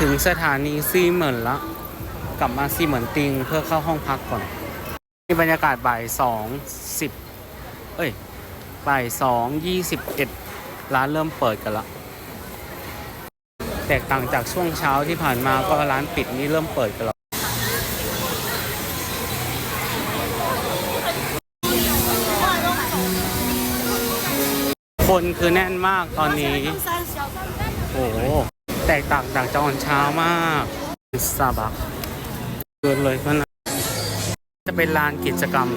ถึงสถานีซีเหมินละ กลับมาซีเหมินติงเพื่อเข้าห้องพักก่อนนี่บรรยากาศบ่ายสองสิบเอ้ยบ่ายสองยี่สิบเอ็ดร้านเริ่มเปิดกันละแตกต่างจากช่วงเช้าที่ผ่านมาก็ร้านปิดนี่เริ่มเปิดกันแล้วคนคือแน่นมากตอนนี้ โอ้ แตกต่างจากตอนเช้ามากซาบักเกินเลยก็นะจะเป็นลานกิจกรรม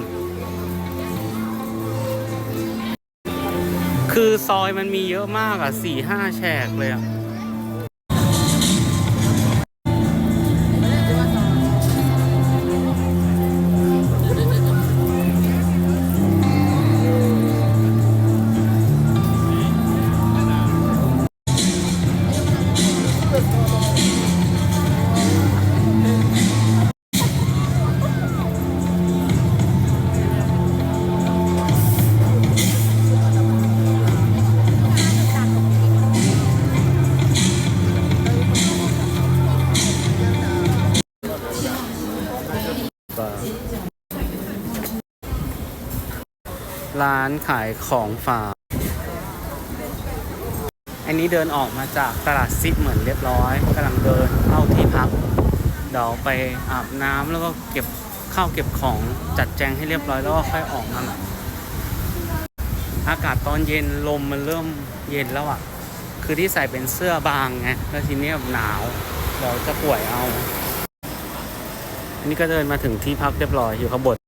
คือซอยมันมีเยอะมากอะสี่ห้าแฉกเลยอะ ร้านขายของฝากอันนี้เดินออกมาจากตลาดซิปเหมือนเรียบร้อยกำลังเดินเข้าที่พักเดี๋ยวไปอาบน้ำแล้วก็เก็บข้าวเก็บของจัดแจงให้เรียบร้อยแล้วก็ค่อยออกมาใหม่อากาศตอนเย็นลมมันเริ่มเย็นแล้วอะ คือที่ใส่เป็นเสื้อบางไงแล้วทีนี้แบบหนาวเดี๋ยวจะป่วยเอาอันนี้ก็เดินมาถึงที่พักเรียบร้อยอยู่ข้างบน